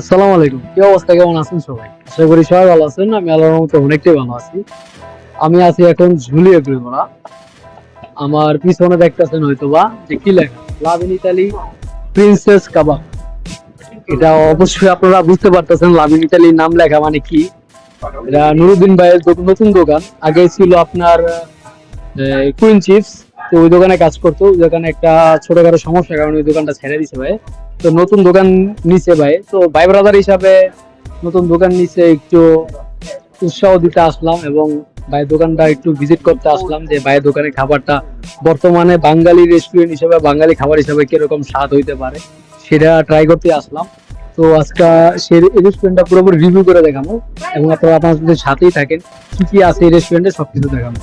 আসসালামু আলাইকুম। কি অবস্থা? কেমন আছেন সবাই? আশা করি সবাই ভালো আছেন। আমি আল্লাহর মতো অনেকটাই ভালো আছি। আমি আছি এখন ঝুলিয়ে গুলমোড়া আমার পিছনে দেখতেছেন হয়তো বা যে কি লেখা? লাভ ইন ইতালি প্রিন্সেস কাবাব। এটা অবশ্যই আপনারা বুঝতে পারতেছেন লাভ ইন ইতালির নাম লেখা মানে কি। এটা নুরুদ্দিন ভাইয়ের নতুন দোকান। আগে ছিল আপনার কুইন চিপস তো ওই দোকানে কাজ করতো। ওই দোকানে একটা ছোটখাটো সমস্যার কারণে ওই দোকানটা ছেড়ে দিছে ভাই। তো নতুন দোকান নিচে ভাই। তো ভাই ব্রাদার হিসাবে নতুন দোকান নিচে একটু উৎসাহ দিতে আসলাম এবং ভাই দোকানটা একটু ভিজিট করতে আসলাম যে ভাইয়ের দোকানের খাবারটা বর্তমানে বাঙালি রেস্টুরেন্ট হিসেবে, বাঙালি খাবার হিসেবে কীরকম স্বাদ হইতে পারে সেটা ট্রাই করতে আসলাম। তো আজকে সেই রেস্টুরেন্টটা পুরোপুরি রিভিউ করে দেখাবো এবং আপনারা আপনাদের সাথেই থাকেন। কি কি আছে এই রেস্টুরেন্টে সবকিছু দেখাবো।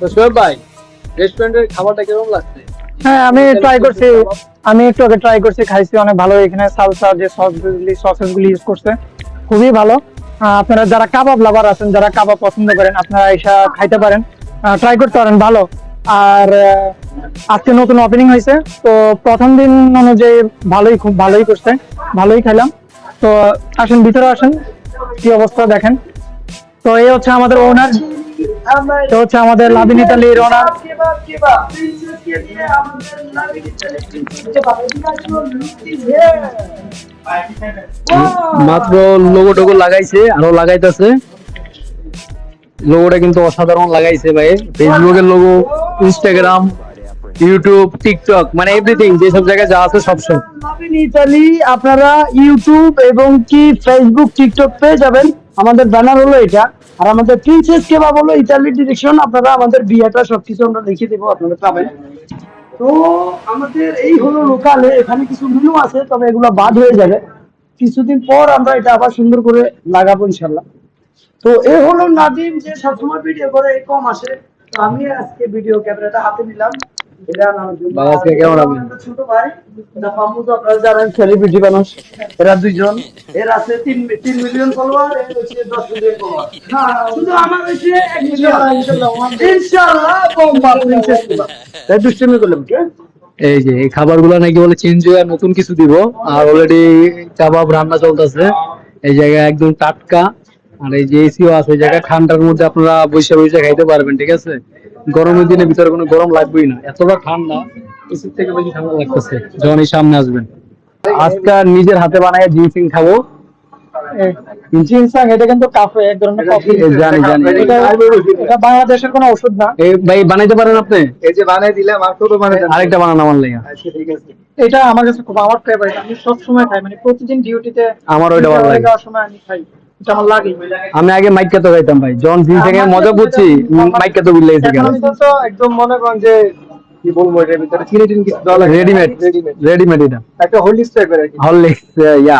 তো সোহেব ভাই রেস্টুরেন্টের খাবারটা কীরকম লাগছে? হ্যাঁ আমি ট্রাই করছি। আমি একটু আগে ট্রাই করছি খাইছি অনেক ভালো। এখানে সালসা যে সস গুলি ইউজ করছে খুবই ভালো। আপনারা যারা কাবাব লাভার আছেন যারা কাবাব পছন্দ করেন আপনারা এসা খাইতে পারেন। ট্রাই করতে পারেন ভালো। আর আজকে নতুন ওপেনিং হয়েছে তো প্রথম দিন অনুযায়ী ভালোই খুব ভালোই করছে। ভালোই খেলাম তো আসেন ভিতরে আসেন কি অবস্থা দেখেন। তো এই হচ্ছে আমাদের ওনার তো হচ্ছে আমাদের লাভিন ইতালির ওনার মাত্র লোগো টোগো লাগাইছে আরও লাগাইতেছে। লোগোটা কিন্তু অসাধারণ লাগাইছে ভাই। ফেসবুকের লোগো ইনস্টাগ্রাম ইউটিউব টিকটক মানে এভরিথিং যেসব জায়গায় যা আছে সব সব ইতালি আপনারা ইউটিউব এবং কি ফেসবুক টিকটক পেয়ে যাবেন। আমাদের ব্যানার হলো এটা, আর আমাদের প্রিন্সেস কেবাব হলো ইতালির ডিরেকশন আপনারা আমাদের বিয়েটা সবকিছু আমরা লিখে দেবো আপনারা পাবেন তো আমাদের এই হলো লোকালে এখানে কিছু মেনু আছে, তবে এগুলো বাদ হয়ে যাবে। কিছুদিন পর আমরা এটা আবার সুন্দর করে লাগাবো ইনশাল্লাহ তো এ হলো নাদিম যে সবসময় ভিডিও করে কম আসে। তো আমি আজকে ভিডিও ক্যামেরাটা হাতে নিলাম। এটা আমার জন্য। ভাই, আজকে কেমন আছেন? ছোট ভাই এটা পাম্পু তো আপনারা জানেন সেলিব্রিটি মানুষ। এরা দুইজন এর আছে তিন তিন মিলিয়ন ফলোয়ার এর হচ্ছে দশ মিলিয়ন ফলোয়ার শুধু আমার হচ্ছে এক মিলিয়ন ইনশাআল্লাহ বোম্বা প্রিন্সেস তাই দুষ্টুমি করলাম কি? এই যে এই খাবারগুলো নাকি বলে চেঞ্জ হয়ে নতুন কিছু দিব। আর অলরেডি কাবাব রান্না চলতেছে। এই জায়গায় একদম টাটকা। আর এই যে এসিও আছে এই জায়গায় ঠান্ডার মধ্যে আপনারা বসে বসে খাইতে পারবেন ঠিক আছে? গরমের দিনে ভিতরে কোনো গরম লাগবেই না। এতটা ঠান্ডা এসির থেকে বেশি ঠান্ডা লাগতেছে। যখন এই সামনে আসবেন। আজকে নিজের হাতে বানায় জিনসিং খাব। জিনসাং এটা কিন্তু কাফে এক ধরনের কফি। জানি, জানি। এটা এটা বাংলাদেশের কোনো ওষুধ না। এই ভাই বানাইতে পারেন আপনি? এই যে বানাই দিলাম আর ছোট বানাই আরেকটা বানানো আমার লেগে। আচ্ছা ঠিক আছে। এটা আমার কাছে খুব আমার ফেভারিট আমি সব সময় খাই মানে প্রতিদিন ডিউটিতে আমার ওইটা ভালো লাগে। সময় আমি খাই। লাগে আমি আগে মাইক তো খাইতাম ভাই। জন জিনসিং এর মজা বুঝছি মাইক তো বিল এখন কেন? একদম মনে করেন যে কি বলব এটার ভিতরে চিনি টিনি কিছু দেওয়া লাগে রেডিমেড রেডিমেড এটা। একটা টাইপের আর কি। ইয়া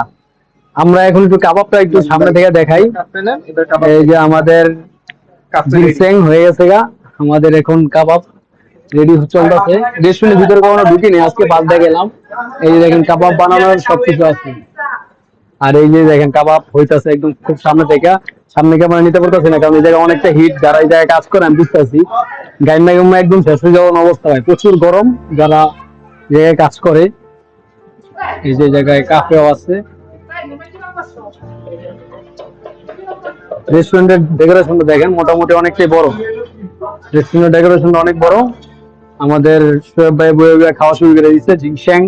আমরা এখন একটু কাবাবটা একটু সামনে থেকে দেখাই। এই যে আমাদের হয়ে গেছে গা। আমাদের এখন কাবাব রেডি চলতেছে। রেস্টুরেন্টের ভিতরে কখনো ঢুকিনি আজকে বাদ দিয়ে গেলাম। এই যে দেখেন কাবাব বানানোর সবকিছু আছে। আর এই যে দেখেন, কাবাব হইতাছে একদম খুব সামনে থেকে। সামনে ক্যামেরা নিতে পারতেছি না? কারণ এই জায়গায় অনেকটা হিট যারা এই জায়গায় কাজ করে, আমি বুঝতেছি। গাইমা গাইমা একদম হয়ে যাওয়ার অবস্থা হয়। প্রচুর গরম, যারা জায়গায় কাজ করে। এই যে জায়গায় কাফেও আছে। রেস্টুরেন্টের ডেকোরেশনটা দেখেন, মোটামুটি অনেকটাই বড়। রেস্টুরেন্টের ডেকোরেশনটা অনেক বড়। আমাদের শোয়েব ভাই বয়ে খাওয়া শুরু করে দিচ্ছে জিংশ্যাং।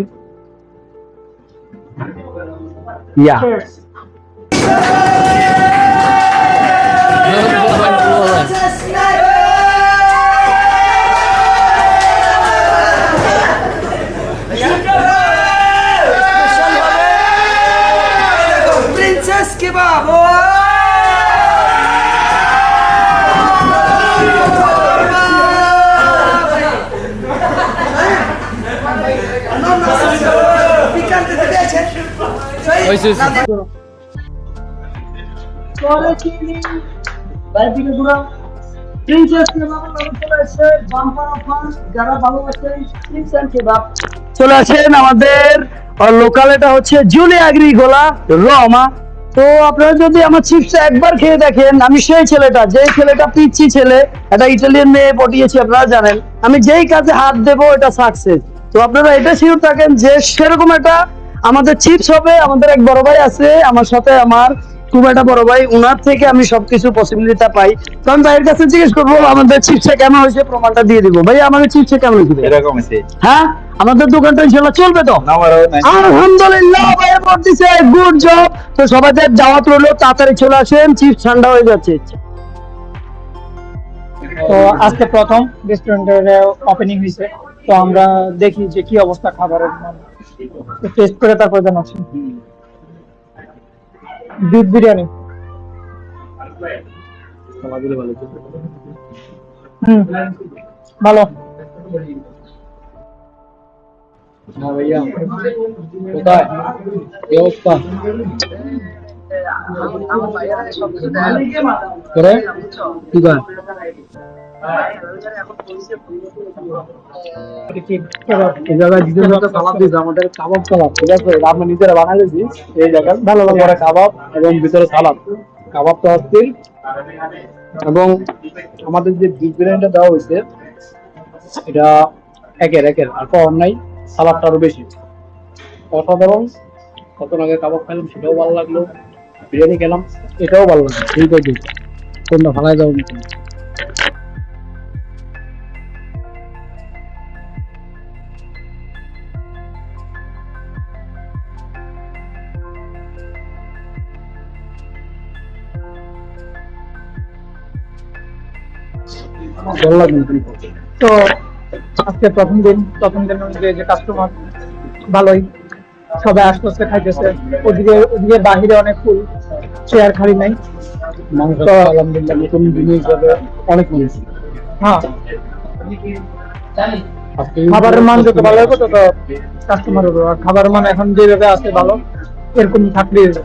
ইয়া হয়েছে চলে আসেন আমাদের লোকাল এটা হচ্ছে জুলি রমা তো আপনারা যদি আমার চিপসটা একবার খেয়ে দেখেন, আমি সেই ছেলেটা যে ছেলেটা পিচ্ছি ছেলে, একটা ইটালিয়ান মেয়ে পটিয়েছি, আপনারা জানেন। আমি যেই কাজে হাত দেবো, এটা সাকসেস তো আপনারা এটা শিওর থাকেন যে সেরকম একটা আমাদের চিপস হবে আমাদের এক বড় ভাই আছে আমার সাথে আমার খুব একটা বড় ভাই উনার থেকে আমি সবকিছু পসিবিলিটা পাই। তো আমি ভাইয়ের কাছে জিজ্ঞেস করব আমাদের চিপসটা কেমন হয়েছে প্রমাণটা দিয়ে দিব। ভাই আমাদের চিপসটা কেমন হয়েছে এরকম আছে হ্যাঁ? আমাদের দোকানটা ইনশাল্লাহ চলবে তো? আলহামদুলিল্লাহ ভাইয়ের পড়তেছে গুড জব তো সবাইদের দাওয়াত রইল তাড়াতাড়ি চলে আসেন চিপস ঠান্ডা হয়ে যাচ্ছে। তো আজকে প্রথম রেস্টুরেন্টের ওপেনিং হয়েছে। তো আমরা দেখি যে কি অবস্থা খাবারের টেস্ট করে তারপর জানাচ্ছি বিফ বিরিয়ানি। হুম ভালো। না ভাইয়া কোথায়? কি অবস্থা? করে কি ভালো ভালো এবং আমাদের যে বিরিয়ানিটা দেওয়া হয়েছে এটা একের একের আর পাওয়ার নাই সালাদটা আরও বেশি অসাধারণ কত আগে কাবাব খেলাম সেটাও ভালো লাগল বিরিয়ানি খেলাম এটাও ভালো লাগল তোমরা ভালাই যাও না তো আজকে প্রথম দিন প্রথম দিন যে কাস্টমার ভালোই সবাই আসতেছে খাইতেছে। ওদিকে ওদিকে বাহিরে অনেক ফুল চেয়ার খালি নাই। আলহামদুলিল্লাহ নতুন জিনিস অনেক হ্যাঁ। খাবারের মান যত ভালো হবে তত কাস্টমার হবে। আর খাবারের মান এখন যেভাবে আছে ভালো এরকম থাকলেই হবে।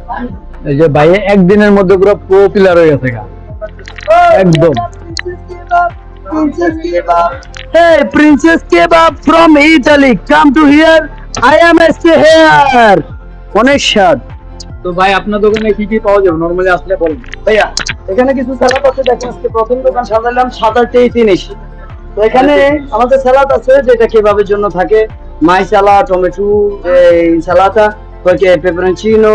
এই যে ভাই একদিনের মধ্যে পুরো পপুলার হয়ে গেছে গা একদম Hey, Princess Kebab from Italy. Come to here. I am stay here. অনেক স্বাদ তো ভাই আপনার দোকানে কি কি পাওয়া যাবে? নরমালি আসলে বলুন। ভাইয়া এখানে কিছু স্যালাড আছে দেখেন আজকে প্রথম দোকান সাজালাম সাতাশতেই ফিনিশ তো এখানে আমাদের স্যালাড আছে যেটা কেবাবের জন্য থাকে। মাই সালাদ টমেটো এই সালাতা perché peperoncino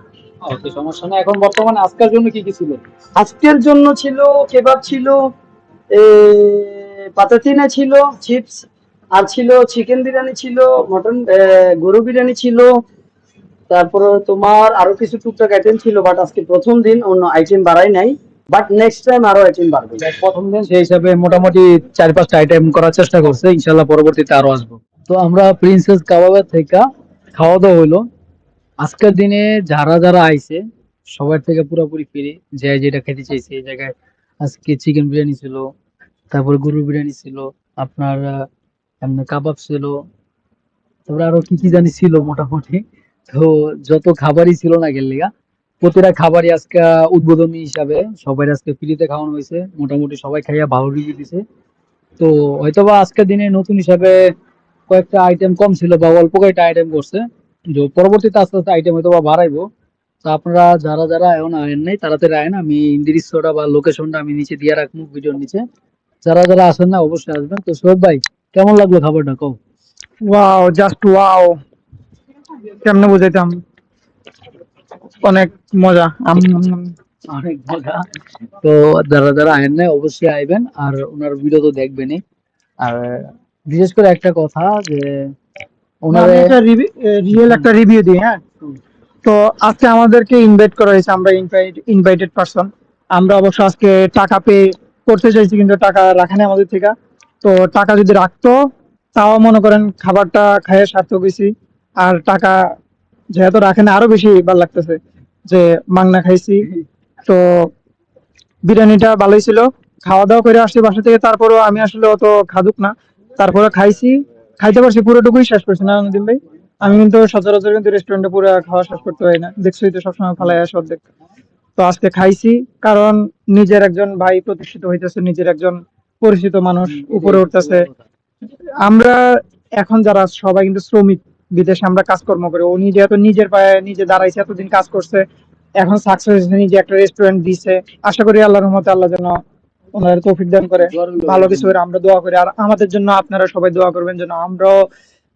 ওকে সমস্যা নেই। এখন বর্তমানে আজকের জন্য কি কি ছিল? আজকের জন্য ছিল কেবাব ছিল পাতাতিনা ছিল চিপস আর ছিল চিকেন বিরিয়ানি ছিল মটন গরু বিরিয়ানি ছিল। তারপরে তোমার আরও কিছু টুকটাক আইটেম ছিল বাট আজকে প্রথম দিন অন্য আইটেম বাড়াই নাই। বাট নেক্সট টাইম আরও আইটেম বাড়বে। প্রথম দিন সেই হিসাবে মোটামুটি চার পাঁচটা আইটেম করার চেষ্টা করছে। ইনশাল্লাহ পরবর্তীতে আরও আসব। তো আমরা প্রিন্সেস কাবাবের থেকে খাওয়া দাওয়া হইল। আজকের দিনে যারা যারা আইছে, সবার থেকে পুরোপুরি ফ্রি। যে যেটা খেতে চাইছে, এই জায়গায় আজকে চিকেন বিরিয়ানি ছিল, তারপর গরু বিরিয়ানি ছিল, আপনার কাবাব ছিল, তারপরে আরও কি কি জানি ছিল মোটামুটি। তো যত খাবারই ছিল না গেলিগা প্রতিটা খাবারই আজকে উদ্বোধনী হিসাবে সবাই আজকে ফ্রিতে খাওয়ানো হয়েছে। মোটামুটি সবাই খাইয়া ভালো রিভিউ দিছে। তো হয়তোবা আজকের দিনে নতুন হিসাবে কয়েকটা আইটেম কম ছিল বা অল্প কয়েকটা আইটেম করছে। যে পরবর্তীতে আস্তে আস্তে আইটেম হয়তো বা বাড়াইবো। তো আপনারা যারা যারা এখন আয়েন নাই তাড়াতাড়ি আয়েন আমি দৃশ্যটা বা লোকেশনটা আমি নিচে দিয়ে রাখব ভিডিওর নিচে। যারা যারা আসেন না অবশ্যই আসবেন। তো সোহেব ভাই কেমন লাগল খাবারটা? কও। ওয়াও জাস্ট ওয়াও কেমনে বুঝাইতাম? অনেক মজা। অনেক মজা। তো যারা যারা আয়েন নাই অবশ্যই আইবেন। আর ওনার ভিডিও তো দেখবেনই। আর বিশেষ করে একটা কথা যে ওনার রিয়েল একটা রিভিউ দিই হ্যাঁ? তো আজকে আমাদেরকে ইনভাইট করা হয়েছে আমরা ইনভাইটেড পারসন আমরা অবশ্য আজকে টাকা পে করতে চাইছি কিন্তু টাকা রাখে না আমাদের থেকে। তো টাকা যদি রাখতো তাও মনে করেন খাবারটা খাইয়ে সার্থক হয়েছি আর টাকা যেহেতু রাখে না আরও বেশি ভালো লাগতেছে যে মাংনা খাইছি। তো বিরিয়ানিটা ভালোই ছিল। খাওয়া দাওয়া করে আসছি বাসা থেকে তারপরেও আমি আসলে অত খাদুক না। তারপরে খাইছি। খাইতে পারছি, পুরোটুকুই শেষ করছি। না নদীন ভাই, আমি কিন্তু সচরাচর কিন্তু রেস্টুরেন্টে পুরো খাওয়া শেষ করতে পারি না। দেখছোই তো সবসময় ফালাই আসে অর্ধেক। তো আজকে খাইছি, কারণ নিজের একজন ভাই প্রতিষ্ঠিত হইতেছে, নিজের একজন পরিচিত মানুষ উপরে উঠতেছে। আমরা এখন যারা, সবাই কিন্তু শ্রমিক, বিদেশে আমরা কাজকর্ম করি। উনি যেহেতু নিজের পায়ে নিজে দাঁড়াইছে, এতদিন কাজ করছে, এখন সাকসেস নিজে একটা রেস্টুরেন্ট দিছে। আশা করি আল্লাহর রহমতে আল্লাহ যেন ওনার তৌফিক দান করে। ভালো কিছু করে আমরা দোয়া করি। আর আমাদের জন্য আপনারা সবাই দোয়া করবেন যেন আমরাও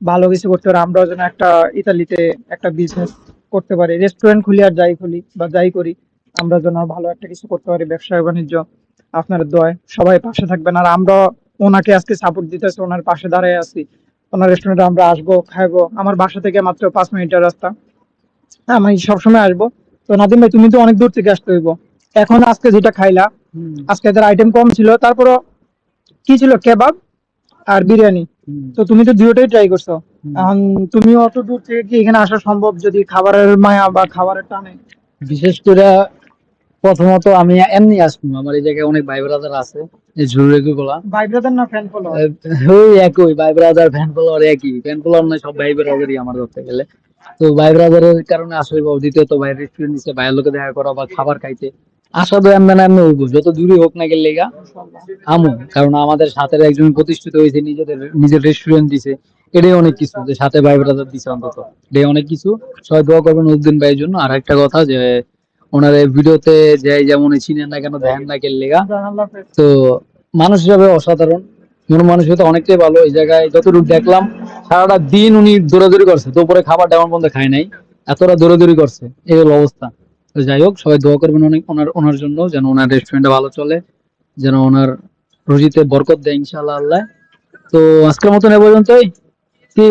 ভালো কিছু করতে পারি আমরাও যেন একটা ইতালিতে একটা বিজনেস করতে পারি। রেস্টুরেন্ট খুলি আর যাই খুলি বা যাই করি আমরা যেন ভালো একটা কিছু করতে পারি ব্যবসা বাণিজ্য। আপনার দোয়ায় সবাই পাশে থাকবেন। আর আমরা ওনাকে আজকে সাপোর্ট দিতেছি ওনার পাশে দাঁড়ায় আছি। ওনার রেস্টুরেন্টে আমরা আসব খাইবো। আমার বাসা থেকে মাত্র পাঁচ মিনিটের রাস্তা। হ্যাঁ আমি সবসময় আসব। তো নাদিম ভাই তুমি তো অনেক দূর থেকে আসতে হইব। এখন আজকে যেটা খাইলা আজকে এদের আইটেম কম ছিল তারপরও কি ছিল? কেবাব আর বিরিয়ানি। তো তুমি তো দুটোই ট্রাই করছ। এখন তুমি অত দূর থেকে কি এখানে আসা সম্ভব যদি খাবারের মায়া বা খাবারের টানে? বিশেষ করে প্রথমত আমি এমনি আসব। আমার এই জায়গায় অনেক ভাই ব্রাদার আছে এই ঝুড়ে গুলা ভাই ব্রাদার না ফ্যান ফলো ওই একই ভাই ব্রাদার ফ্যান ফলোয়ার একই। ফ্যান ফলোয়ার নয় সব ভাই ব্রাদারই আমার ধরতে গেলে। তো ভাই ব্রাদারের কারণে আসলে দ্বিতীয়ত ভাই রেস্টুরেন্ট দিচ্ছে ভাইয়ের লোকে দেখা করা বা খাবার খাইতে। আসা তো এমন যত দূরে হোক না গেলে আমু, কারণ আমাদের সাথে একজন প্রতিষ্ঠিত হয়েছে, নিজেদের, নিজের রেস্টুরেন্ট দিছে। এটাই অনেক কিছু, যে সাথে ভাই ব্রাদার দিছে অন্তত। এটাই অনেক কিছু। সবাই দোয়া করবেন উদ্দিন ভাইয়ের জন্য। আর একটা কথা যে, ওনার ভিডিওতে যেমন চিনেন না কেন দেখেন না কেন লেগা। তো মানুষ হিসাবে অসাধারণ। মন মানুষ হয়তো অনেকটাই ভালো। এই জায়গায় যতটুকু দেখলাম, সারাটা দিন উনি দৌড়াদৌড়ি করছে। তো দুপুরে খাবার তেমন পর্যন্ত খায় নাই। এতটা দৌড়াদৌড়ি করছে। এই হলো অবস্থা। যাই হোক সবাই দোয়া করবেন অনেক ওনার ওনার জন্য যেন ওনার রেস্টুরেন্টটা ভালো চলে যেন ওনার রুজিতে বরকত দেয় ইনশাল্লাহ আল্লাহ তো আজকের মতন এ পর্যন্তই কি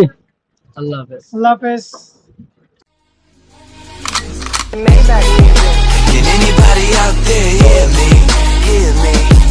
আল্লাহ হাফেজ আল্লাহ হাফেজ Can anybody out there hear me? Hear me?